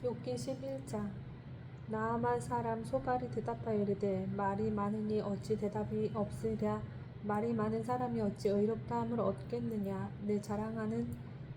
욥기 11장. 나아만 사람 소발이 대답하여 이르되 말이 많으니 어찌 대답이 없으랴? 말이 많은 사람이 어찌 의롭다함을 얻겠느냐? 내 자랑하는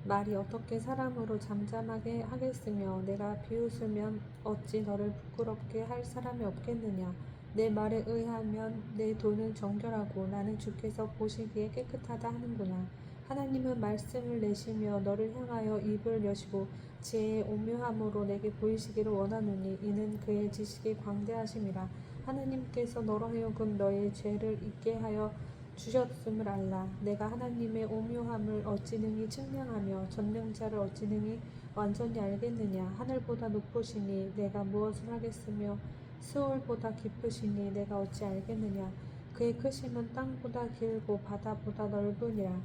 말이 어떻게 사람으로 잠잠하게 하겠으며 내가 비웃으면 어찌 너를 부끄럽게 할 사람이 없겠느냐? 내 말에 의하면 내 돈은 정결하고 나는 주께서 보시기에 깨끗하다 하는구나 하나님은 말씀을 내시며 너를 향하여 입을 여시고 지혜의 오묘함으로 내게 보이시기를 원하노니 이는 그의 지식이 광대하심이라. 하나님께서 너로 하여금 너의 죄를 잊게 하여 주셨음을 알라. 내가 하나님의 오묘함을 어찌 능히 측량하며 전능자를 어찌 능히 완전히 알겠느냐? 하늘보다 높으시니 내가 무엇을 하겠으며 수월보다 깊으시니 내가 어찌 알겠느냐? 그의 크심은 땅보다 길고 바다보다 넓으니라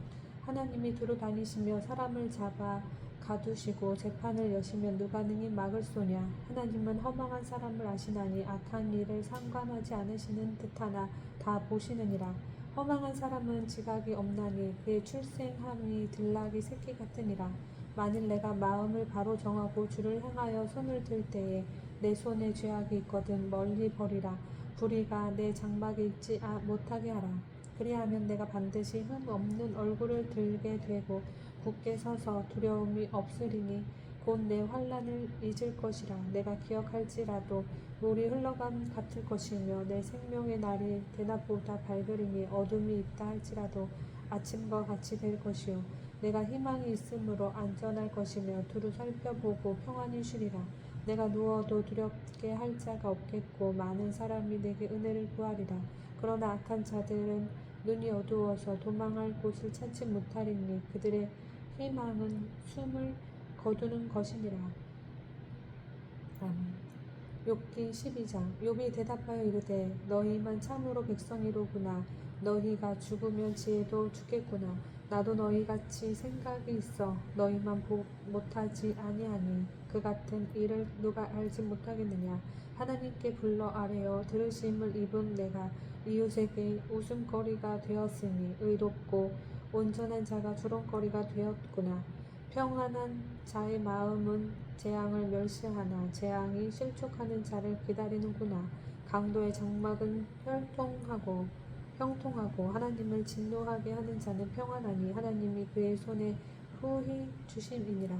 하나님이 두루 다니시며 사람을 잡아 가두시고 재판을 여시면 누가 능히 막을 소냐? 하나님은 허망한 사람을 아시나니 악한 일을 상관하지 않으시는 듯하나 다 보시느니라. 허망한 사람은 지각이 없나니 그의 출생함이 들락이 새끼 같으니라. 만일 내가 마음을 바로 정하고 주를 향하여 손을 들 때에 내 손에 죄악이 있거든 멀리 버리라. 불의가 내 장막에 있지 아- 못하게 하라 그리하면 내가 반드시 흠 없는 얼굴을 들게 되고 굳게 서서 두려움이 없으리니 곧 내 환란을 잊을 것이라. 내가 기억할지라도 물이 흘러감 같을 것이며 내 생명의 날이 대낮보다 밝으리니 어둠이 있다 할지라도 아침과 같이 될 것이요. 내가 희망이 있으므로 안전할 것이며 두루 살펴보고 평안히 쉬리라. 내가 누워도 두렵게 할 자가 없겠고 많은 사람이 내게 은혜를 구하리라. 그러나 악한 자들은 눈이 어두워서 도망할 곳을 찾지 못하리니 그들의 희망은 숨을 거두는 것이니라. 아멘. 욥기 12장 욥이 대답하여 이르되 너희만 참으로 백성이로구나 너희가 죽으면 지혜도 죽겠구나. 나도 너희같이 생각이 있어. 너희만 보, 못하지 아니하니 그 같은 일을 누가 알지 못하겠느냐? 하나님께 불러 아뢰어 들으심을 입은 내가 이웃에게 웃음거리가 되었으니 의롭고 온전한 자가 주렁거리가 되었구나. 평안한 자의 마음은 재앙을 멸시하나 재앙이 실족하는 자를 기다리는구나. 강도의 장막은 혈통하고 형통하고 하나님을 진노하게 하는 자는 평안하니 하나님이 그의 손에 후히 주심이니라.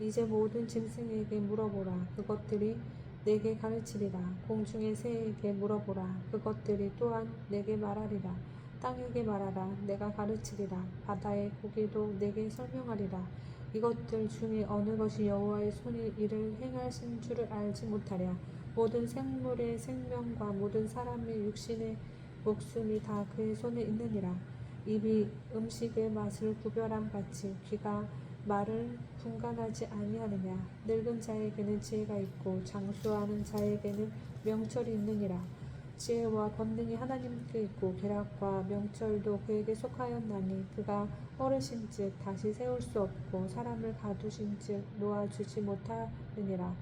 이제 모든 짐승에게 물어보라. 그것들이 내게 가르치리라. 공중의 새에게 물어보라. 그것들이 또한 내게 말하리라. 땅에게 말하라. 내가 가르치리라. 바다의 고기도 내게 설명하리라. 이것들 중에 어느 것이 여호와의 손이 이를 행하신 줄을 알지 못하랴. 모든 생물의 생명과 모든 사람의 육신의 목숨이 다 그의 손에 있느니라. 입이 음식의 맛을 구별함 같이 귀가 말을 분간하지 아니하느냐. 늙은 자에게는 지혜가 있고 장수하는 자에게는 명철이 있느니라. 지혜와 권능이 하나님께 있고 계략과 명철도 그에게 속하였나니 그가 어르신즉 다시 세울 수 없고 사람을 가두신즉 놓아주지 못하느니라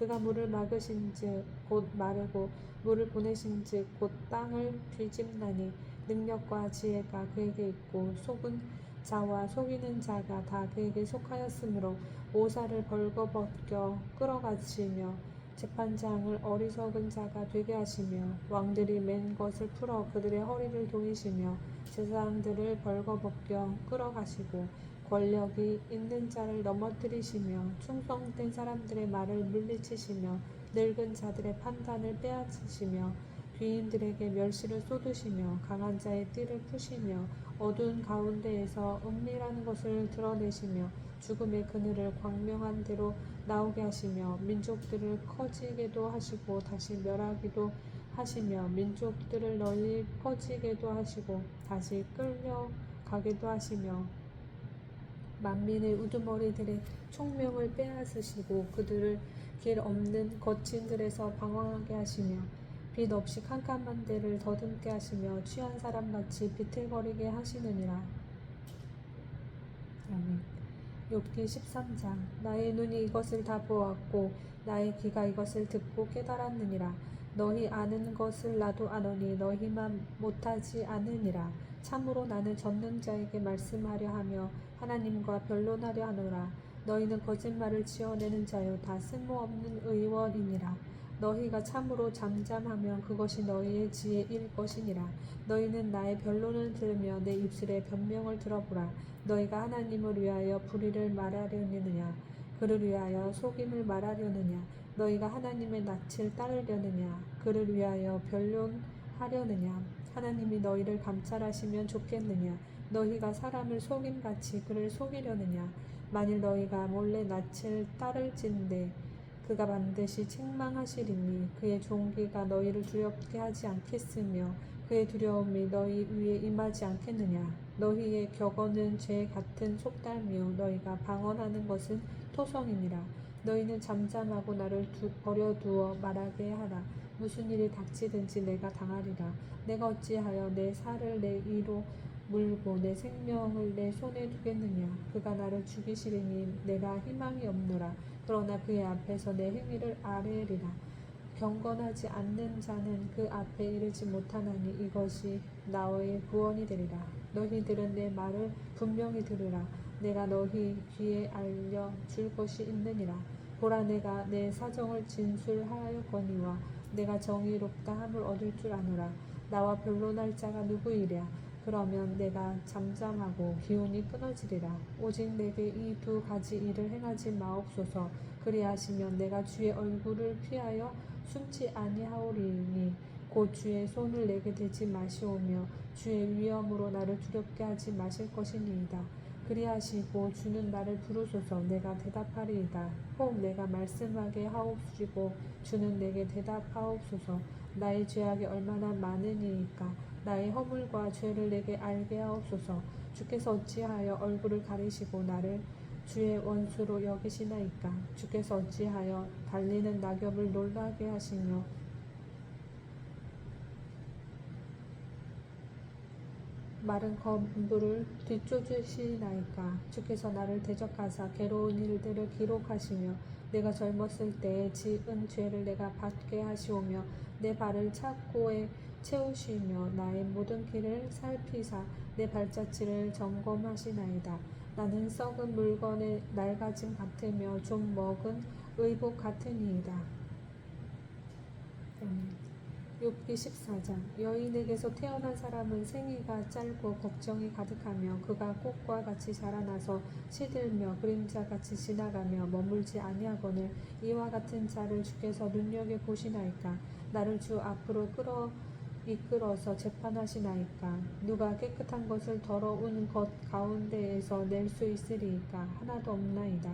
그가 물을 막으신즉 곧 마르고 물을 보내신즉 곧 땅을 뒤집나니 능력과 지혜가 그에게 있고 속은 자와 속이는 자가 다 그에게 속하였으므로 오사를 벌거벗겨 끌어가시며 재판장을 어리석은 자가 되게 하시며 왕들이 맨 것을 풀어 그들의 허리를 동이시며 제사장들을 벌거벗겨 끌어가시고 권력이 있는 자를 넘어뜨리시며 충성된 사람들의 말을 물리치시며 늙은 자들의 판단을 빼앗으시며 귀인들에게 멸시를 쏟으시며 강한 자의 띠를 푸시며 어두운 가운데에서 은밀한 것을 드러내시며 죽음의 그늘을 광명한 대로 나오게 하시며 민족들을 커지게도 하시고 다시 멸하기도 하시며 민족들을 널리 퍼지게도 하시고 다시 끌려가게도 하시며 만민의 우두머리들의 총명을 빼앗으시고 그들을 길 없는 거친 들에서 방황하게 하시며 빛 없이 캄캄한 데를 더듬게 하시며 취한 사람같이 비틀거리게 하시느니라. 아멘. 욥기 13장 나의 눈이 이것을 다 보았고 나의 귀가 이것을 듣고 깨달았느니라 너희 아는 것을 나도 아노니 너희만 못하지 않으니라. 참으로 나는 전능자에게 말씀하려 하며 하나님과 변론하려 하노라. 너희는 거짓말을 지어내는 자요 다 쓸모없는 의원이니라. 너희가 참으로 잠잠하면 그것이 너희의 지혜일 것이니라. 너희는 나의 변론을 들으며 내 입술의 변명을 들어보라. 너희가 하나님을 위하여 불의를 말하려느냐? 그를 위하여 속임을 말하려느냐 너희가 하나님의 낯을 따르려느냐 그를 위하여 변론하려느냐? 하나님이 너희를 감찰하시면 좋겠느냐? 너희가 사람을 속임같이 그를 속이려느냐? 만일 너희가 몰래 낯을 따를진대 그가 반드시 책망하시리니 그의 종기가 너희를 두렵게 하지 않겠으며 그의 두려움이 너희 위에 임하지 않겠느냐? 너희의 격언은 죄 같은 속담이요. 너희가 방언하는 것은 토성이니라 너희는 잠잠하고 나를 두, 버려두어 말하게 하라. 무슨 일이 닥치든지 내가 당하리라. 내가 어찌하여 내 살을 내 이로 물고 내 생명을 내 손에 두겠느냐? 그가 나를 죽이시리니 내가 희망이 없노라. 그러나 그의 앞에서 내 행위를 아뢰리라. 경건하지 않는 자는 그 앞에 이르지 못하나니 이것이 나의 구원이 되리라. 너희들은 내 말을 분명히 들으라 내가 너희 귀에 알려 줄 것이 있느니라. 보라 내가 내 사정을 진술하였거니와 내가 정의롭다 함을 얻을 줄 아노라. 나와 변론할 자가 누구이랴? 그러면 내가 잠잠하고 기운이 끊어지리라. 오직 내게 이 두 가지 일을 행하지 마옵소서. 그리하시면 내가 주의 얼굴을 피하여 숨지 아니하오리니 곧 주의 손을 내게 대지 마시오며 주의 위엄으로 나를 두렵게 하지 마실 것이니이다 그리하시고 주는 나를 부르소서. 내가 대답하리이다. 혹 내가 말씀하게 하옵시고 주는 내게 대답하옵소서. 나의 죄악이 얼마나 많으니이까 나의 허물과 죄를 내게 알게 하옵소서. 주께서 어찌하여 얼굴을 가리시고 나를 주의 원수로 여기시나이까? 주께서 어찌하여 달리는 낙엽을 놀라게 하시며 마른 검부를 뒤쫓으시나이까. 주께서 나를 대적하사 괴로운 일들을 기록하시며 내가 젊었을 때에 지은 죄를 내가 받게 하시오며 내 발을 착고에 채우시며 나의 모든 길을 살피사 내 발자취를 점검하시나이다. 나는 썩은 물건의 낡아짐 같으며 좀 먹은 의복 같으니이다. 아멘. 욥기 14장 여인에게서 태어난 사람은 생이가 짧고 걱정이 가득하며 그가 꽃과 같이 자라나서 시들며 그림자같이 지나가며 머물지 아니하거늘 이와 같은 자를 주께서 눈여겨 보시나이까? 나를 주 앞으로 끌어 이끌어서 재판하시나이까? 누가 깨끗한 것을 더러운 것 가운데에서 낼 수 있으리이까? 하나도 없나이다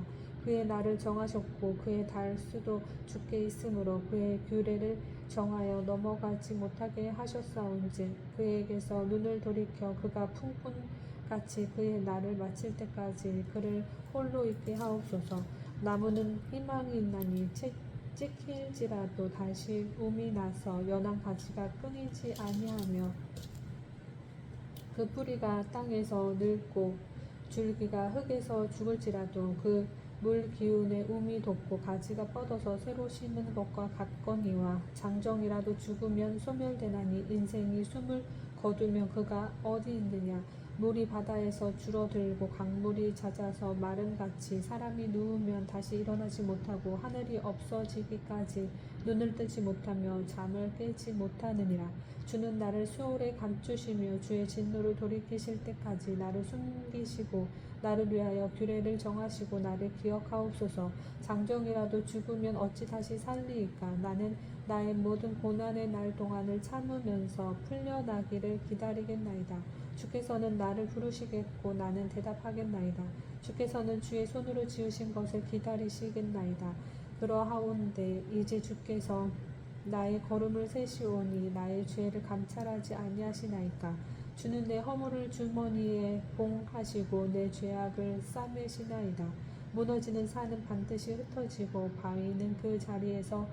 그의 날을 정하셨고 그의 달수도 주께 있으므로 그의 규례를 정하여 넘어가지 못하게 하셨사온즉 그에게서 눈을 돌이켜 그가 풍뿐같이 그의 날을 마칠 때까지 그를 홀로 있게 하옵소서. 나무는 희망이 있나니 채- 찍힐지라도 다시 움이 나서 연한 가지가 끊이지 아니하며 그 뿌리가 땅에서 늙고 줄기가 흙에서 죽을지라도 그 물 기운에 움이 돋고 가지가 뻗어서 새로 심은 것과 같거니와 장정이라도 죽으면 소멸되나니 인생이 숨을 거두면 그가 어디 있느냐. 물이 바다에서 줄어들고 강물이 잦아서 마름같이 사람이 누우면 다시 일어나지 못하고 하늘이 없어지기까지 눈을 뜨지 못하며 잠을 깨지 못하느니라. 주는 나를 수월에 감추시며 주의 진노를 돌이키실 때까지 나를 숨기시고 나를 위하여 규례를 정하시고 나를 기억하옵소서. 장정이라도 죽으면 어찌 다시 살리이까? 나는 나의 모든 고난의 날 동안을 참으면서 풀려나기를 기다리겠나이다. 주께서는 나를 부르시겠고 나는 대답하겠나이다. 주께서는 주의 손으로 지으신 것을 기다리시겠나이다. 그러하온데 이제 주께서 나의 걸음을 세시오니 나의 죄를 감찰하지 아니하시나이까 주는 내 허물을 주머니에 봉하시고 내 죄악을 싸매시나이다 무너지는 산은 반드시 흩어지고 바위는 그 자리에서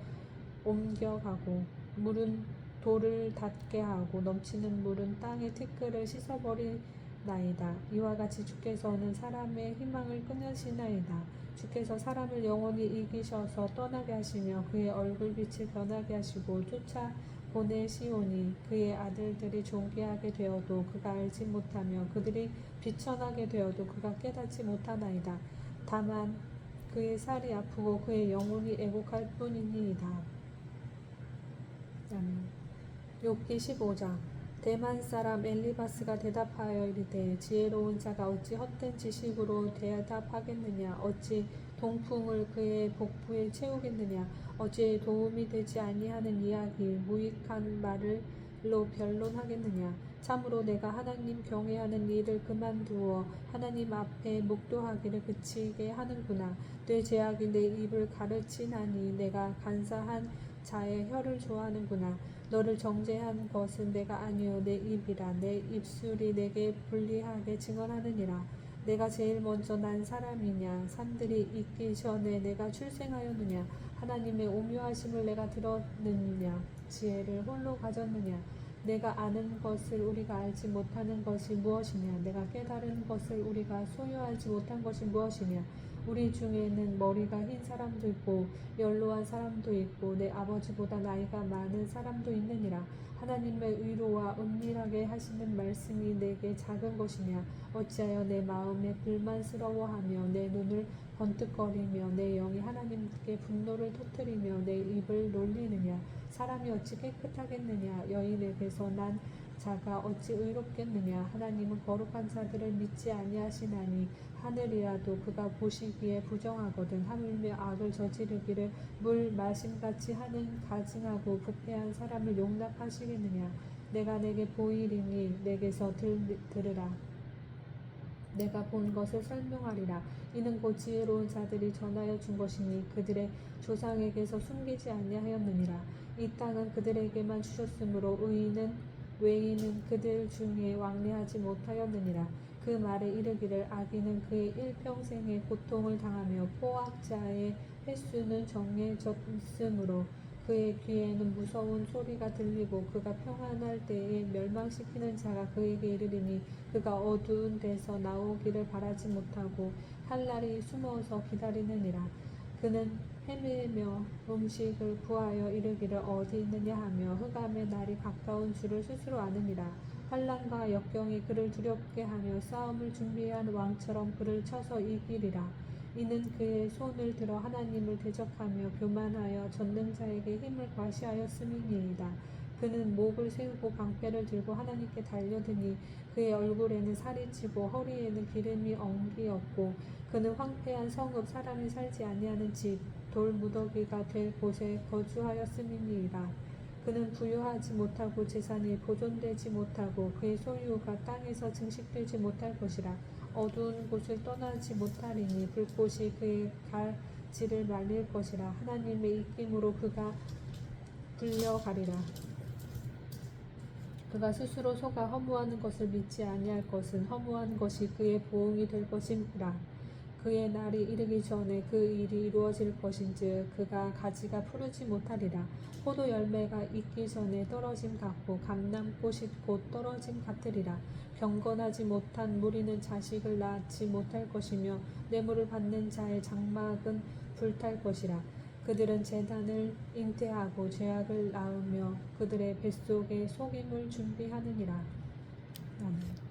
옮겨가고 물은 돌을 닿게 하고 넘치는 물은 땅의 티끌을 씻어버리나이다. 이와 같이 주께서는 사람의 희망을 끊으시나이다. 주께서 사람을 영원히 이기셔서 떠나게 하시며 그의 얼굴빛을 변하게 하시고 쫓아 보내시오니 그의 아들들이 존귀하게 되어도 그가 알지 못하며 그들이 비천하게 되어도 그가 깨닫지 못하나이다. 다만 그의 살이 아프고 그의 영혼이 애곡할 뿐이니이다. 아멘. 욥기 15장 대만 사람 엘리바스가 대답하여 이르되 지혜로운 자가 어찌 헛된 지식으로 대답하겠느냐 어찌 동풍을 그의 복부에 채우겠느냐? 어찌 도움이 되지 아니하는 이야기 무익한 말을로 변론하겠느냐? 참으로 내가 하나님 경외하는 일을 그만두어 하나님 앞에 묵도하기를 그치게 하는구나. 내 죄악이 내 입을 가르치나니 내가 간사한 자의 혀를 좋아하는구나. 너를 정죄한 것은 내가 아니요 내 입이라. 내 입술이 내게 불리하게 증언하느니라 내가 제일 먼저 난 사람이냐? 산들이 있기 전에 내가 출생하였느냐? 하나님의 오묘하심을 내가 들었느냐? 지혜를 홀로 가졌느냐? 내가 아는 것을 우리가 알지 못하는 것이 무엇이냐? 내가 깨달은 것을 우리가 소유하지 못한 것이 무엇이냐 우리 중에는 머리가 흰 사람도 있고 연로한 사람도 있고 내 아버지보다 나이가 많은 사람도 있느니라. 하나님의 의로와 은밀하게 하시는 말씀이 내게 작은 것이냐. 어찌하여 내 마음에 불만스러워하며 내 눈을 번뜩거리며 내 영이 하나님께 분노를 터뜨리며 내 입을 놀리느냐. 사람이 어찌 깨끗하겠느냐. 여인에게서 난 자가 어찌 의롭겠느냐? 하나님은 거룩한 자들을 믿지 아니하시나니 하늘이라도 그가 보시기에 부정하거든 하물며 악을 저지르기를 물 마심같이 하는 가증하고 부패한 사람을 용납하시겠느냐? 내가 내게 보이리니 내게서 들, 들으라. 내가 본 것을 설명하리라. 이는 곧 지혜로운 자들이 전하여 준 것이니 그들의 조상에게서 숨기지 아니하였느니라. 이 땅은 그들에게만 주셨으므로 의인은 외인은 그들 중에 왕래하지 못하였느니라. 그 말에 이르기를 악인은 그의 일평생의 고통을 당하며 포악자의 횟수는 정해졌으므로 그의 귀에는 무서운 소리가 들리고 그가 평안할 때에 멸망시키는 자가 그에게 이르리니 그가 어두운 데서 나오기를 바라지 못하고 할 날이 숨어서 기다리느니라. 그는 헤매며 음식을 구하여 이르기를 어디 있느냐 하며 흑암의 날이 가까운 줄을 스스로 아느니라 환란과 역경이 그를 두렵게 하며 싸움을 준비한 왕처럼 그를 쳐서 이기리라 이는 그의 손을 들어 하나님을 대적하며 교만하여 전능자에게 힘을 과시하였음이니이다. 그는 목을 세우고 방패를 들고 하나님께 달려드니 그의 얼굴에는 살이 찌고 허리에는 기름이 엉기었고 그는 황폐한 성읍 사람이 살지 아니하는 집 돌무더기가 될 곳에 거주하였음이니이다. 그는 부유하지 못하고 재산이 보존되지 못하고 그의 소유가 땅에서 증식되지 못할 것이라 어두운 곳을 떠나지 못하리니 불꽃이 그의 가지를 말릴 것이라 하나님의 입김으로 그가 불려가리라 그가 스스로 속아 허무하는 것을 믿지 아니할 것은 허무한 것이 그의 보응이 될 것임이라 그의 날이 이르기 전에 그 일이 이루어질 것인즉 그가 가지가 푸르지 못하리라. 포도 열매가 익기 전에 떨어짐 같고 감람꽃이 곧 떨어짐 같으리라. 경건하지 못한 무리는 자식을 낳지 못할 것이며 뇌물을 받는 자의 장막은 불탈 것이라. 그들은 재단을 잉태하고 죄악을 낳으며 그들의 뱃속에 속임을 준비하느니라. 아멘.